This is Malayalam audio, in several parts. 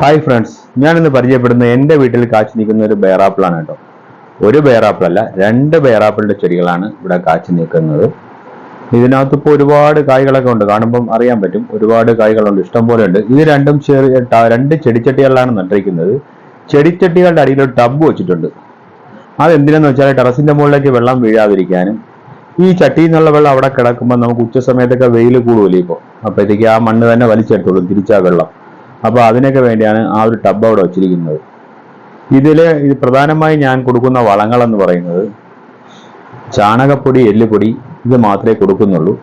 ഹായ് ഫ്രണ്ട്സ് ഞാൻ ഇന്ന് പരിചയപ്പെടുന്ന എന്റെ വീട്ടിൽ കാച്ചു നിൽക്കുന്ന ഒരു ബേറാപ്പിളാണ് കേട്ടോ. ഒരു ബേറാപ്പിൾ അല്ല രണ്ട് ബേറാപ്പിളിന്റെ ചെടികളാണ് ഇവിടെ കാച്ചു നിൽക്കുന്നത്. ഇതിനകത്ത് ഇപ്പോൾ ഒരുപാട് കായ്കളൊക്കെ ഉണ്ട് കാണുമ്പം അറിയാൻ പറ്റും. ഒരുപാട് കായ്കളുണ്ട് ഇഷ്ടം പോലെ ഉണ്ട്. ഇത് രണ്ടും ചെറിയ രണ്ട് ചെടിച്ചട്ടികളിലാണ് നട്ടിരിക്കുന്നത്. ചെടിച്ചട്ടികളുടെ അടിയിൽ ഒരു ടബ് വെച്ചിട്ടുണ്ട്. അതെന്തിനെന്ന് വെച്ചാൽ ടെറസിന്റെ മുകളിലേക്ക് വെള്ളം വീഴാതിരിക്കാനും ഈ ചട്ടിയിൽ നിന്നുള്ള വെള്ളം അവിടെ കിടക്കുമ്പോൾ നമുക്ക് ഉച്ച സമയത്തൊക്കെ വെയിൽ കൂടുമല്ലേ ഇപ്പോൾ അപ്പോഴത്തേക്ക് ആ മണ്ണ് തന്നെ വലിച്ചെടുത്തോളും തിരിച്ചാ വെള്ളം. അപ്പോൾ അതിനൊക്കെ വേണ്ടിയാണ് ആ ഒരു ടബ് അവിടെ വച്ചിരിക്കുന്നത്. ഇതിൽ ഇത് പ്രധാനമായി ഞാൻ കൊടുക്കുന്ന വളങ്ങൾ എന്ന് പറയുന്നത് ചാണകപ്പൊടി എല്ലുപൊടി ഇത് മാത്രമേ കൊടുക്കുന്നുള്ളൂ.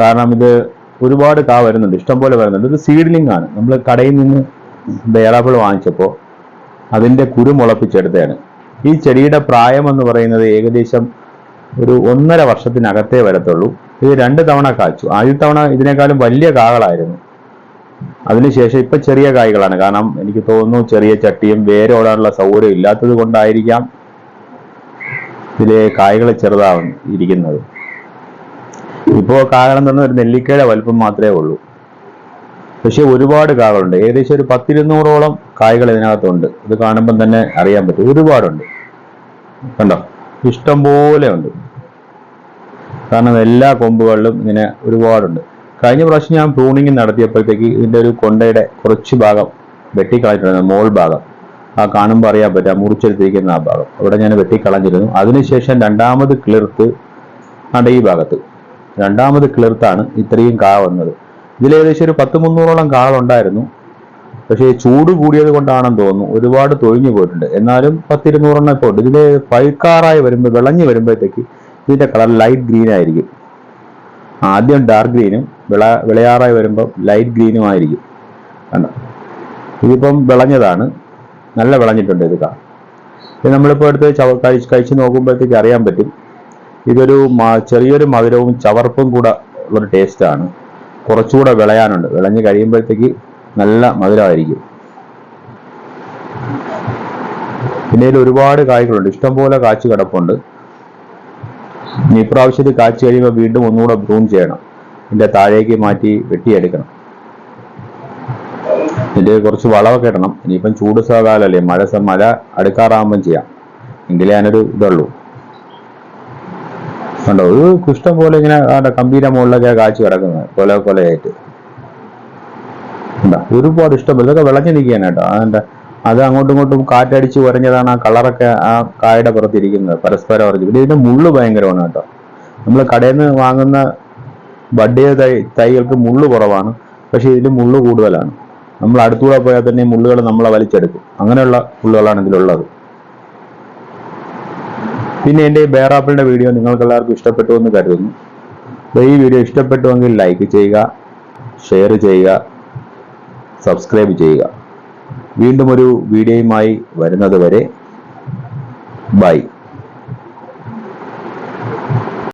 കാരണം ഇത് ഒരുപാട് കാ വരുന്നുണ്ട്. ഇഷ്ടംപോലെ വരുന്നുണ്ട്. ഇത് സീഡ്ലിംഗ് ആണ്. നമ്മൾ കടയിൽ നിന്ന് ബേറാപ്പിൾ വാങ്ങിച്ചപ്പോൾ അതിന്റെ കുരു മുളപ്പിച്ചെടുത്തതാണ്. ഈ ചെടിയുടെ പ്രായം എന്ന് പറയുന്നത് ഏകദേശം ഒരു ഒന്നര വർഷത്തിനകത്തേ വരത്തുള്ളൂ. ഇത് രണ്ട് തവണ കാച്ചു. ആദ്യ തവണ ഇതിനേക്കാളും വലിയ കാകളായിരുന്നു അതിനുശേഷം ഇപ്പൊ ചെറിയ കായ്കളാണ്. കാരണം എനിക്ക് തോന്നുന്നു ചെറിയ ചട്ടിയും വേരോടാനുള്ള സൗകര്യം ഇല്ലാത്തത് കൊണ്ടായിരിക്കാം ഇതിലെ കായ്കൾ ചെറുതാവും ഇരിക്കുന്നത്. ഇപ്പോ കാരണം തന്നെ ഒരു നെല്ലിക്കയുടെ വലുപ്പം മാത്രമേ ഉള്ളൂ. പക്ഷെ ഒരുപാട് കാകളുണ്ട് ഏകദേശം ഒരു പത്തിരുന്നൂറോളം കായ്കൾ ഇതിനകത്തുണ്ട്. ഇത് കാണുമ്പം തന്നെ അറിയാൻ പറ്റും. ഒരുപാടുണ്ട്. കണ്ടോ? ഇഷ്ടം പോലെ ഉണ്ട്. കാരണം എല്ലാ കൊമ്പുകളിലും ഇങ്ങനെ ഒരുപാടുണ്ട്. കഴിഞ്ഞ പ്രാവശ്യം ഞാൻ പ്രൂണിങ് നടത്തിയപ്പോഴത്തേക്ക് ഇതിന്റെ ഒരു കൊണ്ടയുടെ കുറച്ച് ഭാഗം വെട്ടിക്കളഞ്ഞിട്ടുണ്ട് മോൾ ഭാഗം. ആ കാണുമ്പോൾ അറിയാൻ പറ്റും ആ മുറിച്ചെടുത്തിരിക്കുന്ന ആ ഭാഗം. അവിടെ ഞാൻ വെട്ടിക്കളഞ്ഞിരുന്നു. അതിനുശേഷം രണ്ടാമത് കിളിർത്ത് അവിടെ ഈ ഭാഗത്ത്. രണ്ടാമത് കിളിർത്താണ് ഇത്രയും കാ വന്നത്. ഇതിൽ ഏകദേശം ഒരു പത്ത് മുന്നൂറോളം കാളുണ്ടായിരുന്നു പക്ഷേ ചൂട് കൂടിയത് കൊണ്ടാണെന്ന് തോന്നുന്നു. ഒരുപാട് തൊഴിഞ്ഞു പോയിട്ടുണ്ട്. എന്നാലും പത്തിരുന്നൂറെണ്ണം ഇപ്പോൾ ഉണ്ട്. ഇതിൽ പഴുക്കാറായി വരുമ്പോൾ വിളഞ്ഞു വരുമ്പോഴത്തേക്ക് ഇതിന്റെ കളർ ലൈറ്റ് ഗ്രീൻ ആയിരിക്കും. ആദ്യം ഡാർക്ക് ഗ്രീനും വിള വിളയാറായി വരുമ്പോൾ ലൈറ്റ് ഗ്രീനും ആയിരിക്കും. കണ്ടോ? ഇതിപ്പം വിളഞ്ഞതാണ്. നല്ല വിളഞ്ഞിട്ടുണ്ട് ഇത് കാ ഇത് നമ്മളിപ്പോൾ എടുത്ത് ചവ കഴിച്ച് കഴിച്ച് നോക്കുമ്പോഴത്തേക്ക് അറിയാൻ പറ്റും. ഇതൊരു ചെറിയൊരു മധുരവും ചവർപ്പും കൂടെ ഉള്ളൊരു ടേസ്റ്റാണ് കുറച്ചുകൂടെ വിളയാനുണ്ട്. വിളഞ്ഞ് കഴിയുമ്പോഴത്തേക്ക് നല്ല മധുരമായിരിക്കും. പിന്നെ ഇതിൽ ഒരുപാട് കായ്കളുണ്ട്. ഇഷ്ടംപോലെ കാച്ചു കിടപ്പുണ്ട്. ഇനി ഇപ്രാവശ്യത്തിൽ കാച്ചു കഴിയുമ്പോൾ വീണ്ടും ഒന്നുകൂടെ ബ്രൂൺ ചെയ്യണം. ഇതിന്റെ താഴേക്ക് മാറ്റി വെട്ടിയെടുക്കണം. ഇതിന്റെ കുറച്ച് വളമൊക്കെ ഇടണം. ഇനിയിപ്പം ചൂട് സാധാരണല്ലേ? മഴ മഴ അടുക്കാറാകുമ്പം ചെയ്യാം. എങ്കിലേ ഞാനൊരു ഇതുള്ളൂ. കണ്ടോ? ഒരു ഇഷ്ടം പോലെ ഇങ്ങനെ കമ്പീര മുകളിലൊക്കെ കാച്ചു കിടക്കുന്നത്. കൊല കൊലയായിട്ട്. എന്താ? ഒരുപാട് ഇഷ്ടം. ഇതൊക്കെ വിളഞ്ഞു നിൽക്കുകയാണ് കേട്ടോ. അതെന്താ? അത് അങ്ങോട്ടും ഇങ്ങോട്ടും കാറ്റടിച്ച് കുറഞ്ഞതാണ് ആ കളറൊക്കെ ആ കായുടെ പുറത്തിരിക്കുന്നത്. പരസ്പരം ഉറഞ്ഞു പിന്നെ ഇതിന്റെ മുള്ളു ഭയങ്കരമാണ് കേട്ടോ. നമ്മൾ കടയിൽ നിന്ന് വാങ്ങുന്ന ബഡ് ചെയ്ത തൈ തൈകൾക്ക് മുള്ള് കുറവാണ്. പക്ഷേ ഇതിൽ മുള്ള് കൂടുതലാണ്. നമ്മൾ അടുത്തൂടെ പോയാൽ തന്നെ മുള്ളുകൾ നമ്മളെ വലിച്ചെടുക്കും. അങ്ങനെയുള്ള മുള്ളുകളാണ് ഇതിലുള്ളത്. പിന്നെ എന്റെ ഈ ബേറാപ്പിളിന്റെ വീഡിയോ നിങ്ങൾക്ക് എല്ലാവർക്കും ഇഷ്ടപ്പെട്ടു എന്ന് കരുതുന്നു. അപ്പോൾ ഈ വീഡിയോ ഇഷ്ടപ്പെട്ടുവെങ്കിൽ ലൈക്ക് ചെയ്യുക ഷെയർ ചെയ്യുക സബ്സ്ക്രൈബ് ചെയ്യുക. വീണ്ടും ഒരു വീഡിയോയുമായി വരുന്നത് വരെ. ബൈ